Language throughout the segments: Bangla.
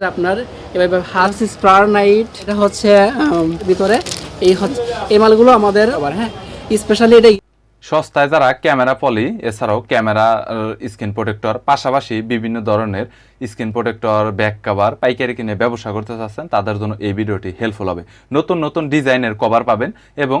আপনার এবার হাফ স্প্রার এটা হচ্ছে ভিতরে এই এই মালগুলো আমাদের আবার হ্যাঁ স্পেশালি এটা সস্তায় যারা ক্যামেরা পলি, এছাড়াও ক্যামেরা স্ক্রিন প্রোটেক্টর, পাশাপাশি বিভিন্ন ধরনের স্ক্রিন প্রোটেক্টর, ব্যাক কভার, পাইকারি কিনে ব্যবসা করতে চাচ্ছেন, তাদের জন্য এই ভিডিওটি হেল্পফুল হবে। নতুন নতুন ডিজাইনের কভার পাবেন এবং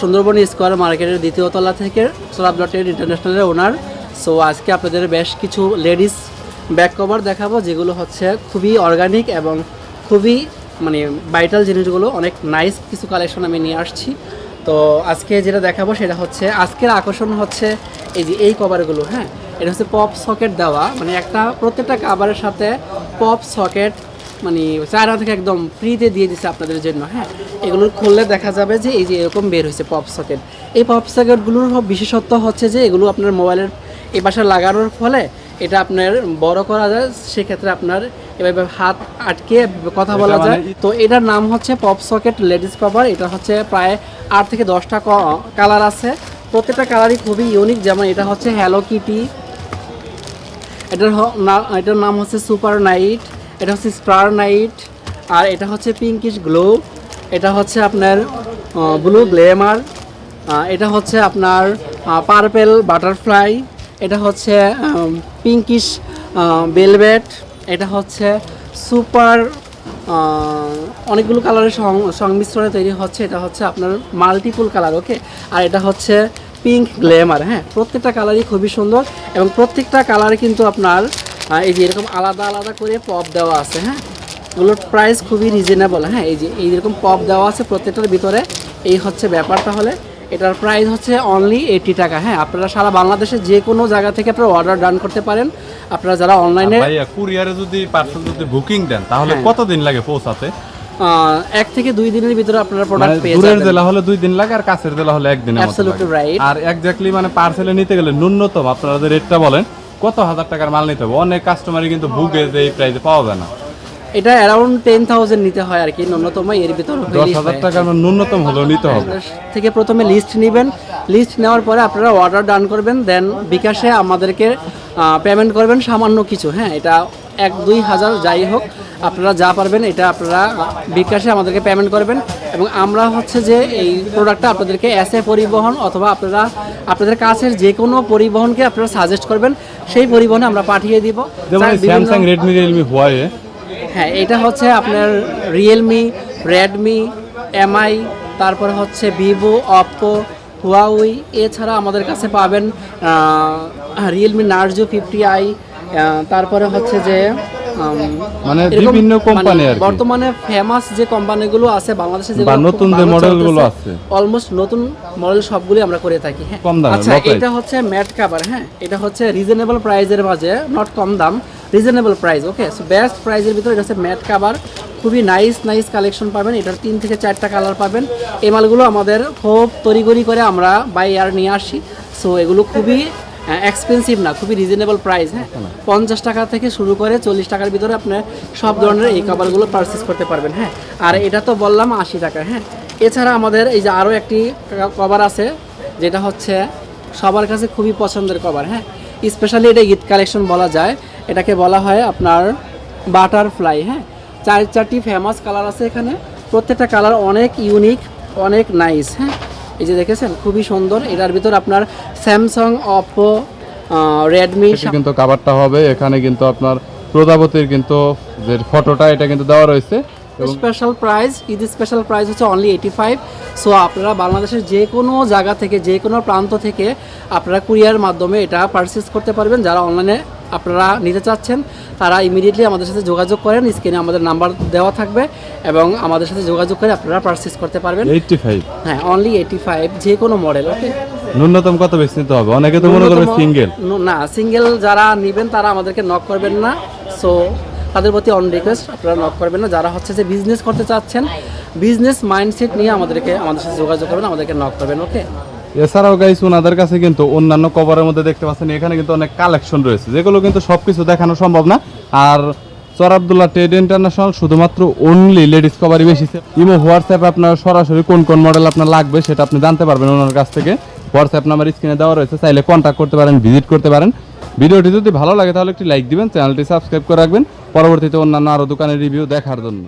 সুন্দরবন স্কোয়ার মার্কেটের দ্বিতীয় তলা থেকে সোলাব ডটের ইন্টারন্যাশনালের ওনার। সো, আজকে আপনাদের বেশ কিছু লেডিস ব্যাক কভার দেখাবো, যেগুলো হচ্ছে খুবই অর্গানিক এবং খুবই মানে ভাইটাল জিনিসগুলো, অনেক নাইস কিছু কালেকশন আমি নিয়ে আসছি। তো, আজকে যেটা দেখাবো সেটা হচ্ছে, আজকের আকর্ষণ হচ্ছে এই যে এই কভারগুলো হ্যাঁ? এটা হচ্ছে পপ সকেট দেওয়া মানে একটা প্রত্যেকটা কাভারের সাথে পপ সকেট মানে চায়না থেকে একদম ফ্রিতে দিয়ে দিচ্ছে আপনাদের জন্য হ্যাঁ? এগুলো খুললে দেখা যাবে যে এই যে এরকম বের হয়েছে পপ সকেট এই পপ সকেটগুলোর বিশেষত্ব হচ্ছে যে এগুলো আপনার মোবাইলের এই পাশে লাগানোর ফলে এটা আপনার বড় করা যায় সেক্ষেত্রে আপনার এভাবে হাত আটকে কথা বলা যায়। মানে- তো এটার নাম হচ্ছে পপ সকেট লেডিস কভার এটা হচ্ছে প্রায় আট থেকে দশটা কালার আছে। প্রত্যেকটা কালারই খুবই ইউনিক যেমন এটা হচ্ছে হ্যালো কিটি এটার এটার নাম হচ্ছে সুপার নাইট এটা হচ্ছে স্টার নাইট আর এটা হচ্ছে পিঙ্কিশ গ্লো এটা হচ্ছে আপনার ব্লু গ্লেমার এটা হচ্ছে আপনার পার্পেল বাটারফ্লাই, এটা হচ্ছে পিঙ্কিশ বেলভেট এটা হচ্ছে সুপার অনেকগুলো কালারের সংমিশ্রণে তৈরি হচ্ছে, এটা হচ্ছে আপনার মাল্টিপুল কালার, ওকে? আর এটা হচ্ছে পিঙ্ক গ্লেমার হ্যাঁ? প্রত্যেকটা কালারই খুবই সুন্দর, এবং প্রত্যেকটা কালারে কিন্তু আপনার এই যে এরকম আলাদা আলাদা করে পপ দেওয়া আছে হ্যাঁ? এগুলোর প্রাইস খুবই রিজনেবল হ্যাঁ? এই যে এইরকম পপ দেওয়া আছে প্রত্যেকটার ভিতরে এই হচ্ছে ব্যাপার তাহলে এটার প্রাইস হচ্ছে অনলি এইটি টাকা হ্যাঁ? আপনারা সারা বাংলাদেশে যে কোনো জায়গা থেকে আপনারা অর্ডার ডান করতে পারেন। আপনারা যারা অনলাইনে কুরিয়ারে যদি পার্সেল যদি বুকিং দেন তাহলে হ্যাঁ। কতদিন লাগে পৌঁছাতে? এক থেকে দুই দিনের ভিতরে আপনারা মানে প্রোডাক্ট পেয়ে যাবেন। দূরের জেলা হলে দুই দিন লাগে আর কাছের জেলা হলে Absolutely লাগে। right. আর এক্স্যাক্টলি মানে পার্সেলে নিতে গেলে ন্যূনতম আপনারা যে রেটটা বলেন কত হাজার টাকার মাল নিতে হবে? অনেক কাস্টমারই কিন্তু ভুগে যে এই প্রাইসে পাওয়া যায় না। এটা অ্যারাউন্ড টেন থাউজেন্ড নিতে হয় আর কি ন্যূনতম এর ভিতর দশ হাজার টাকার ন্যূনতম হলেও নিতে হবে। থেকে প্রথমে লিস্ট নেবেন। লিস্ট নেওয়ার পরে আপনারা অর্ডার ডান করবেন দেন বিকাশে আমাদেরকে পেমেন্ট করবেন সামান্য কিছু হ্যাঁ এটা এক দুই হাজার যাই হোক আপনারা যা পারবেন এটা আপনারা বিকাশে আমাদেরকে পেমেন্ট করবেন। এবং আমরা হচ্ছে যে এই প্রোডাক্টটা আপনাদেরকে এসে পরিবহন অথবা আপনারা আপনাদের কাছের যে কোনো পরিবহনকে আপনারা সাজেস্ট করবেন সেই পরিবহনে আমরা পাঠিয়ে দিব। স্যামসাং রেডমি রিয়েলমি হুয়াওয়ে হ্যাঁ এটা হচ্ছে আপনার রিয়েলমি রেডমি এমআই তারপরে হচ্ছে ভিভো অপ্পো হুয়াউই এছাড়া আমাদের কাছে পাবেন রিয়েলমি নার্জো ফিফটি আই তারপরে হচ্ছে যে মানে বিভিন্ন কোম্পানি আর বর্তমানে ফেমাস যে কোম্পানিগুলো আছে বাংলাদেশে বা নতুন যে মডেলগুলো আছে। অলমোস্ট নতুন মডেল সবগুলি আমরা করে থাকি হ্যাঁ। কম দামে, আচ্ছা এটা হচ্ছে ম্যাট কাভার হ্যাঁ। এটা হচ্ছে রিজনেবল প্রাইজের মাঝে নট কম দাম reasonable price okay so best প্রাইজের ভিতরে এটা হচ্ছে ম্যাট কাভার খুবই নাইস নাইস কালেকশন পাবেন। এটার তিন থেকে চারটা কালার পাবেন। এই মালগুলো আমাদের খুব তড়িগড়ি করে আমরা বাই ইয়ার নিয়ে আসি। সো এগুলো খুবই এক্সপেন্সিভ না খুবই রিজনেবল প্রাইস হ্যাঁ। পঞ্চাশ টাকা থেকে শুরু করে চল্লিশ টাকার ভিতরে আপনার সব ধরনের এই কাভারগুলো পারচেস করতে পারবেন হ্যাঁ। আর এটা তো বললাম আশি টাকা হ্যাঁ। এছাড়া আমাদের এই যে আরও একটি কভার আছে যেটা হচ্ছে সবার কাছে খুবই পছন্দের কভার হ্যাঁ। স্পেশালি এটা ঈদ কালেকশন বলা যায়। এটাকে বলা হয় আপনার বাটারফ্লাই হ্যাঁ। চার চারটি ফেমাস কালার আছে এখানে। প্রত্যেকটা কালার অনেক ইউনিক অনেক নাইস হ্যাঁ। এই যে দেখেছেন? খুবই সুন্দর। এটার ভিতর আপনার স্যামসাং অপো রেডমি কিন্তু কাভারটা হবে। এখানে কিন্তু আপনার প্রজাপতির কিন্তু যে ফটোটা এটা কিন্তু দেওয়া রয়েছে। Special price Eid special price হচ্ছে অনলি এইটি ফাইভ সো আপনারা বাংলাদেশের যে কোনো জায়গা থেকে যে কোনো প্রান্ত থেকে আপনারা কুরিয়ার মাধ্যমে এটা পারচেস করতে পারবেন। যারা অনলাইনে আপনারা নিতে চাচ্ছেন তারা ইমিডিয়েটলি আমাদের সাথে যোগাযোগ করেন স্ক্রিনে আমাদের নাম্বার দেওয়া থাকবে এবং আমাদের সাথে যোগাযোগ করে আপনারা পারচেস করতে পারবেন। এইটটি ফাইভ হ্যাঁ অনলি এইটি ফাইভ যে কোনো মডেল ওকে ন্যূনতম কত বেশি নিতে হবে? অনেকে তো মনে করবে সিঙ্গেল না সিঙ্গেল যারা নেবেন তারা আমাদেরকে নক করবেন না। সো তাদের প্রতি অন রিকোয়েস্ট আপনারা নক করবেন না। যারা হচ্ছে যে বিজনেস করতে চাচ্ছেন বিজনেস মাইন্ডসেট নিয়ে আমাদেরকে আমাদের সাথে যোগাযোগ করবেন আমাদেরকে নক করবেন ওকে এছাড়াও গাইস ওনাদের কাছে কিন্তু অন্যান্য কভারের মধ্যে দেখতে পাচ্ছেন, এখানে কিন্তু অনেক কালেকশন রয়েছে, যেগুলো কিন্তু সবকিছু দেখানো সম্ভব না। আর সর আব্দুল্লাহ ট্রেড ইন্টারন্যাশনাল শুধুমাত্র অনলি লেডিস কভারই বেশি। ইমো হোয়াটসঅ্যাপে আপনার সরাসরি কোন কোন মডেল আপনার লাগবে সেটা আপনি জানতে পারবেন ওনার কাছ থেকে। হোয়াটসঅ্যাপ নাম্বার স্ক্রিনে দেওয়া রয়েছে, চাইলে কন্ট্যাক্ট করতে পারেন ভিজিট করতে পারেন। ভিডিওটি যদি ভালো লাগে তাহলে একটি লাইক দিবেন চ্যানেলটি সাবস্ক্রাইব করে রাখবেন। পরবর্তীতে অন্যান্য আরও দোকানের রিভিউ দেখার জন্য।